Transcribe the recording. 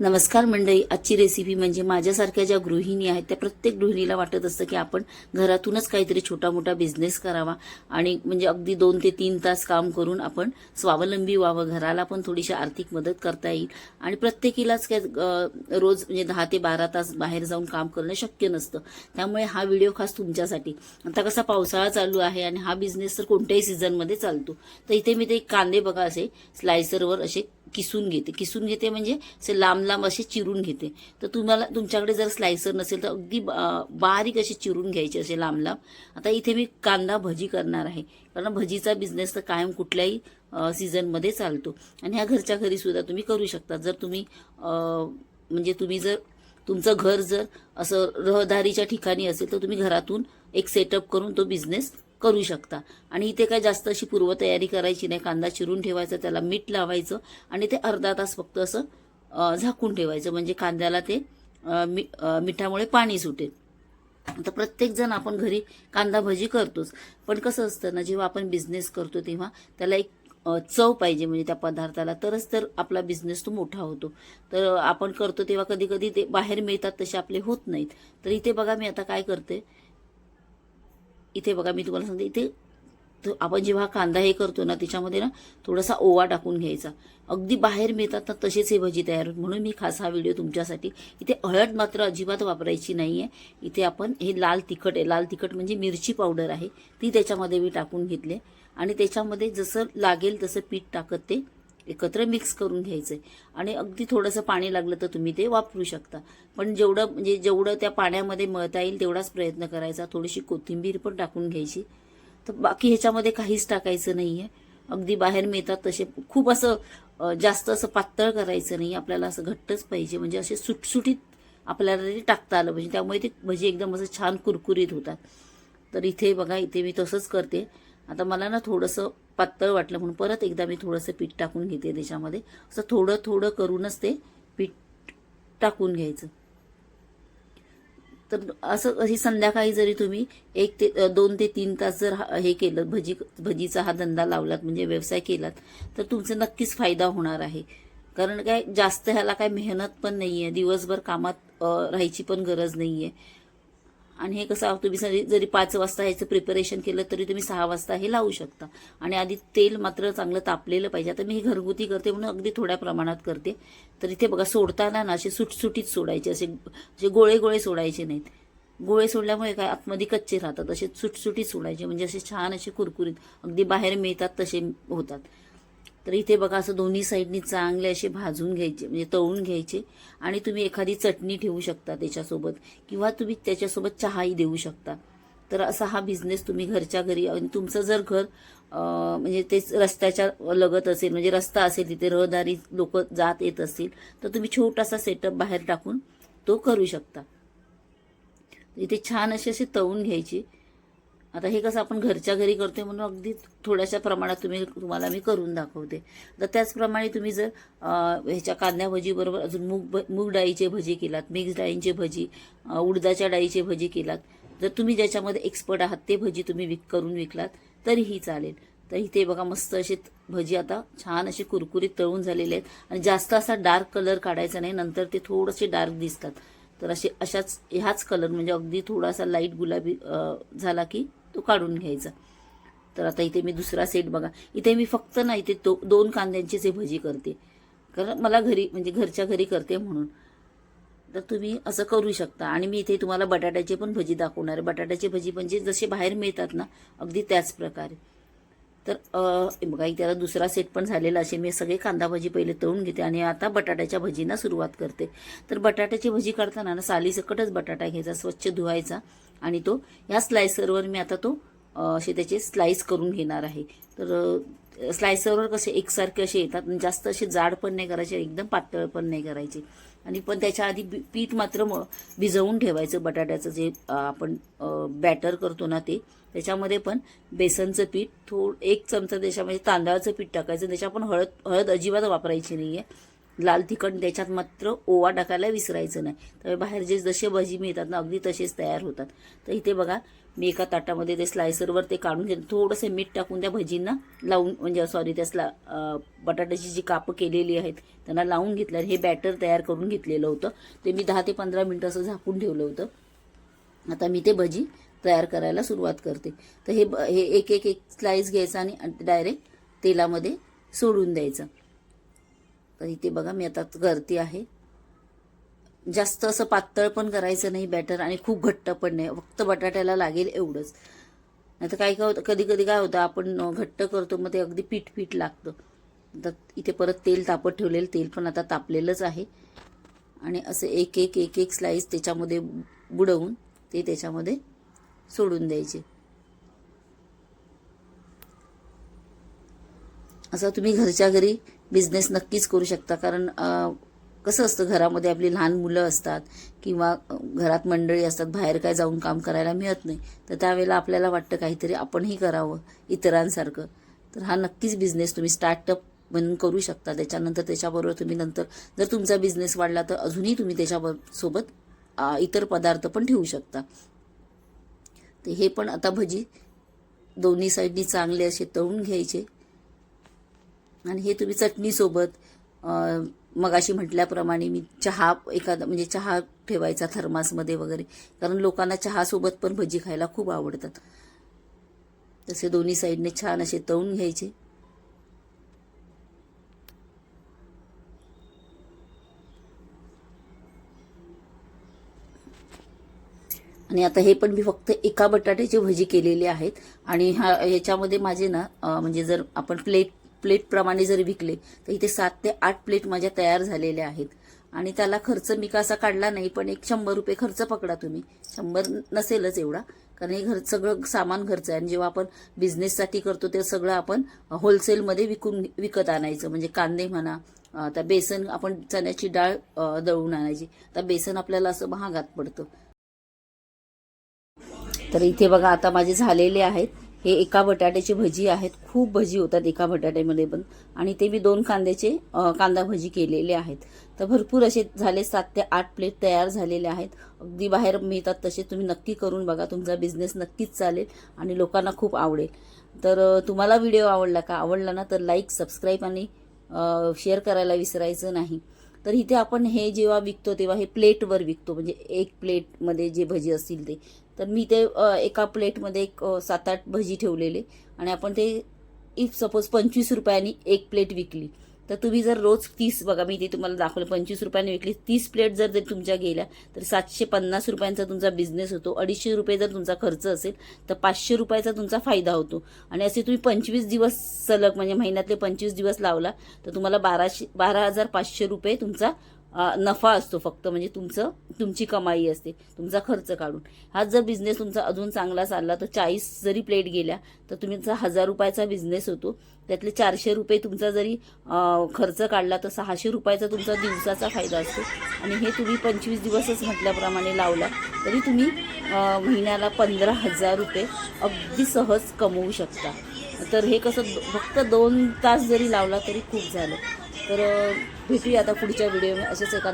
नमस्कार मंडळी आजची रेसिपी म्हणजे माझ्यासारख्या ज्या गृहिणी आहेत त्या प्रत्येक गृहिणीला वाटत असतं की आपण घरातूनच काहीतरी छोटा मोठा बिझनेस करावा आणि म्हणजे अगदी दोन ते तीन तास काम करून आपण स्वावलंबी व्हावं घराला पण थोडीशी आर्थिक मदत करता येईल आणि प्रत्येकीलाच काय रोज म्हणजे दहा ते बारा तास बाहेर जाऊन काम करणं शक्य नसतं. त्यामुळे हा व्हिडिओ खास तुमच्यासाठी. आता कसा पावसाळा चालू आहे आणि हा बिझनेस तर कोणत्याही सीझनमध्ये चालतो. तर इथे मी ते कांदे बघा असे स्लायसरवर असे किसून घेते. किसून घेते म्हणजे असे लांब लांब असे चिरून घेते. तर तुम्हाला तुमच्याकडे जर स्लायसर नसेल तर अगदी बा- बारीक असे चिरून घ्यायचे असे लांब लांब. आता इथे मी कांदा भजी करणार आहे. कारण भजीचा बिझनेस तर कायम कुठल्याही सीझनमध्ये चालतो. आणि ह्या घरच्या घरी सुद्धा तुम्ही करू शकता. जर तुम्ही म्हणजे तुम्ही जर तुमचं घर जर असं रहदारीच्या ठिकाणी असेल तर तुम्ही घरातून एक सेटअप करून तो बिझनेस करू शकता. आणि इथे काय जास्त अशी पूर्वतयारी करायची नाही. कांदा चिरून ठेवायचा त्याला मीठ लावायचं आणि ते अर्धा तास फक्त असं झाकून ठेवायचं. म्हणजे कांद्याला ते मी- मिठामुळे पाणी सुटेल. आता प्रत्येकजण आपण घरी कांदा भजी करतोच. पण कसं असतं ना जेव्हा आपण बिझनेस करतो तेव्हा त्याला एक चव पाहिजे म्हणजे त्या पदार्थाला. तरच तर आपला बिझनेस तो मोठा होतो. तर आपण करतो तेव्हा कधी कधी ते बाहेर मिळतात तसे आपले होत नाहीत. तर इथे बघा मी आता काय करते. इथे बघा मी तुम्हाला सांगते इथे आपण जेव्हा कांदा हे करतो ना त्याच्यामध्ये ना थोडासा ओवा टाकून घ्यायचा. अगदी बाहेर मिळतात ना तसेच हे भजी तयार म्हणून मी खास हा व्हिडिओ तुमच्यासाठी इथे हळद मात्र अजिबात वापरायची नाही आहे इथे आपण हे लाल तिखट आहे. लाल तिखट म्हणजे मिरची पावडर आहे. ती त्याच्यामध्ये मी टाकून घेतले आणि त्याच्यामध्ये जसं लागेल तसं पीठ टाकत ते एकत्र मिक्स करून घ्यायचं आणि अगदी थोडंसं पाणी लागलं तर तुम्ही ते वापरू शकता. पण जेवढं म्हणजे जेवढं त्या पाण्यामध्ये मळता येईल तेवढाच प्रयत्न करायचा. थोडीशी कोथिंबीर पण टाकून घ्यायची. तर बाकी ह्याच्यामध्ये काहीच टाकायचं नाही आहे अगदी बाहेर मिळतात तसे. खूप असं जास्त असं पातळ करायचं नाही. आपल्याला असं घट्टच पाहिजे. म्हणजे असे सुटसुटीत आपल्याला ते टाकता आलं पाहिजे. त्यामुळे ते भजी एकदम असं छान कुरकुरीत होतात. तर इथे बघा इथे मी तसंच करते. आता मला ना थोडंसं पातळ वाटलं म्हणून परत एकदा मी थोडंसं पीठ टाकून घेते त्याच्यामध्ये. असं थोडं थोडं करूनच ते पीठ टाकून घ्यायचं. तर असं ही संध्याकाळी जरी तुम्ही एक ते दोन ते तीन तास जर हे केलं भजी भजीचा हा धंदा लावलात म्हणजे व्यवसाय केलात तर तुमचा नक्कीच फायदा होणार आहे. कारण काय जास्त ह्याला काय मेहनत पण नाही आहे दिवसभर कामात राहायची पण गरज नाही आहे आणि हे कसं तुम्ही जरी जरी पाच वाजता ह्याचं प्रिपरेशन केलं तरी तुम्ही सहा वाजता हे लावू शकता. आणि आधी तेल मात्र चांगलं तापलेलं पाहिजे. आता मी हे घरगुती करते म्हणून अगदी थोड्या प्रमाणात करते. तर इथे बघा सोडताना ना असे सुटसुटीत सोडायचे असे असे गोळे गोळे सोडायचे नाहीत. गोळे सोडल्यामुळे काय आतमध्ये कच्चे राहतात. असे सुटसुटीत सोडायचे म्हणजे असे छान असे कुरकुरीत अगदी बाहेर मिळतात तसे होतात. तर इथे बघा असं दोन्ही साईडनी चांगले असे भाजून घ्यायचे म्हणजे तळून घ्यायचे. आणि तुम्ही एखादी चटणी ठेवू शकता त्याच्यासोबत किंवा तुम्ही त्याच्यासोबत चहाही देऊ शकता. तर असा हा बिझनेस तुम्ही घरच्या घरी आणि तुमचं जर घर म्हणजे तेच रस्त्याच्या लगत असेल म्हणजे रस्ता असेल तिथे रहदारी लोक जात येत असतील तर तुम्ही छोटासा सेटअप बाहेर टाकून तो करू शकता. इथे छान असे असे तळून घ्यायची. आता हे कसं आपण घरच्या घरी करतोय म्हणून अगदी थोड्याशा प्रमाणात तुम्ही तुम्हाला मी करून दाखवते. तर त्याचप्रमाणे तुम्ही जर ह्याच्या कांद्या भजीबरोबर अजून मूग भ- मूग डाळीचे भजी केलात मिक्स डाळींचे भजी उडदाच्या डाळीचे भजी केलात जर तुम्ही ज्याच्यामध्ये एक्सपर्ट आहात ते भजी तुम्ही विक करून विकलात तरीही चालेल. तर इथे बघा मस्त असे भजी आता छान असे कुरकुरीत तळून झालेले आहेत. आणि जास्त असा डार्क कलर काढायचा नाही नंतर ते थोडेसे डार्क दिसतात. तर असे अशाच ह्याच कलर म्हणजे अगदी थोडासा लाइट गुलाबी झाला की तो काढून घ्यायचा. तर आता इथे मी दुसरा सेट बघा. इथे मी फक्त ना इथे दो दोन कांद्यांचीच हे भजी करते. कारण मला घरी म्हणजे घरच्या घरी करते म्हणून. तर तुम्ही असं करू शकता. आणि मी इथे तुम्हाला बटाट्याची पण भजी दाखवणार आहे. बटाट्याची भजी म्हणजे जसे बाहेर मिळतात ना अगदी त्याच प्रकारे. तर बघा त्याला दुसरा सेट पण झालेला असे मी सगळे कांदा भजी पहिले तळून घेते आणि आता बटाट्याच्या भजींना सुरुवात करते. तर बटाट्याची भजी काढताना ना सालीसकटच बटाटा घ्यायचा स्वच्छ धुवायचा आणि तो ह्या स्लायसरवर मी आता तो असे त्याचे स्लाईस करून घेणार आहे. तर स्लायसरवर कसे एकसारखे असे येतात जास्त असे जाड पण नाही करायचे एकदम पातळ पण नाही करायचे. आणि पण त्याच्या आधी पीठ मात्र म- भिजवून ठेवायचं बटाट्याचं जे आपण बॅटर करतो ना ते त्याच्यामध्ये पण बेसनचं पीठ थोडं एक चमचा त्याच्यामध्ये तांदळाचं पीठ टाकायचं त्याच्या पण हळद हळद अजिबात वापरायची नाही आहे लाल तिखट त्याच्यात मात्र ओवा टाकायला विसरायचं नाही. त्यामुळे बाहेर जे जसे भजी मिळतात ना अगदी तसेच तयार होतात. तर इथे बघा मी एका ताटामध्ये ते स्लायसरवर ते काढून घेतलं थोडंसं मीठ टाकून त्या भजींना लावून म्हणजे सॉरी त्या स्ला बटाट्याची जी कापं केलेली आहेत त्यांना लावून घेतलं आणि हे बॅटर तयार करून घेतलेलं होतं. ते मी दहा ते पंधरा मिनटं असं झाकून ठेवलं होतं. आता मी ते भजी तयार करायला सुरुवात करते. तर हे ब- हे एक एक एक स्लाइस घ्यायचा आणि डायरेक्ट तेलामध्ये सोडून द्यायचं. तर इथे बघा मी आता करते आहे. जास्त असं पातळ पण करायचं नाही बॅटर आणि खूप घट्ट पण नाही. फक्त बटाट्याला लागेल एवढंच. नाही तर काय काय होतं कधी कधी काय होतं आपण घट्ट करतो मग ते अगदी पीठ पीठ लागतं. तर इथे परत तेल तापत ठेवलेलं तेल पण आता तापलेलंच आहे. आणि असं एक एक एक एक स्लाईस त्याच्यामध्ये बुडवून ते त्याच्यामध्ये सोडून द्यायचे. असं तुम्ही घरच्या घरी बिझनेस नक्कीच करू शकता. कारण कसं असतं घरामध्ये आपली लहान मुलं असतात किंवा घरात मंडळी असतात बाहेर काय जाऊन काम करायला मिळत नाही तर त्यावेळेला आपल्याला वाटतं काहीतरी आपणही करावं इतरांसारखं. तर हा नक्कीच बिझनेस तुम्ही स्टार्टअप म्हणून करू शकता. त्याच्यानंतर त्याच्याबरोबर तुम्ही नंतर जर तुमचा बिझनेस वाढला तर अजूनही तुम्ही त्याच्याबरोबर सोबत इतर पदार्थ पण ठेवू शकता. तर हे पण आता भजी दोन्ही साईडनी चांगले असे तळून घ्यायचे. आणि हे तुम्ही चटणीसोबत मगाशी म्हटल्याप्रमाणे मी चहा एखादा म्हणजे चहा ठेवायचा थर्मासमध्ये वगैरे. कारण लोकांना चहासोबत पण भजी खायला खूप आवडतात. तसे दोन्ही साईडने छान असे तळून घ्यायचे. आणि आता हे पण मी फक्त एका बटाट्याची भजी केलेली आहेत. आणि हा ह्याच्यामध्ये माझे ना म्हणजे जर आपण प्लेट प्लेटप्रमाणे जर विकले तर इथे सात ते आठ प्लेट माझ्या तयार झालेल्या आहेत. आणि त्याला खर्च मी कसा काढला नाही पण एक शंभर रुपये खर्च पकडा तुम्ही. शंभर नसेलच एवढा कारण हे घर सगळं सामान खर्च आहे. आणि जेव्हा आपण बिझनेससाठी करतो ते सगळं आपण होलसेलमध्ये विकून विकत आणायचं. म्हणजे कांदे म्हणा आता बेसन आपण चण्याची डाळ दळून आणायची. तर बेसन आपल्याला असं महागात पडतं. तर इथे बघा आता माझे झालेले आहेत. हे एका बटाट्याची भजी आहेत. खूप भजी होतात एका बटाट्यामध्ये पण. आणि ते मी दोन कांद्याचे कांदा भजी केलेले आहेत. तर भरपूर असे झाले सात ते आठ प्लेट तयार झालेले आहेत. अगदी बाहेर मिळतात तसे तुम्ही नक्की करून बघा. तुमचा बिझनेस नक्कीच चालेल आणि लोकांना खूप आवडेल. तर तुम्हाला व्हिडिओ आवडला का? आवडला ना तर लाईक सबस्क्राईब आणि शेअर करायला विसरायचं नाही. तर इथे आपण हे जेव्हा विकतो तेव्हा हे प्लेटवर विकतो. म्हणजे एक प्लेटमध्ये जे भजी असतील ते. तर मी ते एका प्लेटमध्ये एक सात आठ भजी ठेवलेले आणि आपण ते इफ सपोज पंचवीस रुपयांनी एक प्लेट विकली तर तुम्ही जर रोज तीस बघा मी ते तुम्हाला दाखवलं पंचवीस रुपयांनी विकली तीस प्लेट जर ते तुमच्या गेल्या तर सातशे पन्नास रुपयांचा तुमचा बिझनेस होतो अडीचशे रुपये जर तुमचा खर्च असेल तर पाचशे रुपयाचा तुमचा फायदा होतो. आणि असे तुम्ही पंचवीस दिवस सलग म्हणजे महिन्यातले पंचवीस दिवस लावला तर तुम्हाला बाराशे बारा हजार पाचशे रुपये तुमचा नफा असतो फक्त म्हणजे तुमचं तुमची कमाई असते तुमचा खर्च काढून. हा जर बिझनेस तुमचा अजून चांगला चालला तर चाळीस जरी प्लेट गेल्या तर तुमचा हजार रुपयाचा बिझनेस होतो त्यातले चारशे रुपये तुमचा जरी खर्च काढला तर सहाशे रुपयाचा तुमचा दिवसाचा फायदा असतो. आणि हे तुम्ही पंचवीस दिवसच म्हटल्याप्रमाणे लावला तरी तुम्ही महिन्याला पंधरा हजार रुपये अगदी सहज कमवू शकता. तर हे कसं फक्त दोन तास जरी लावला तरी खूप झालं. तर भेटूया आता पुढच्या व्हिडिओ असेच एका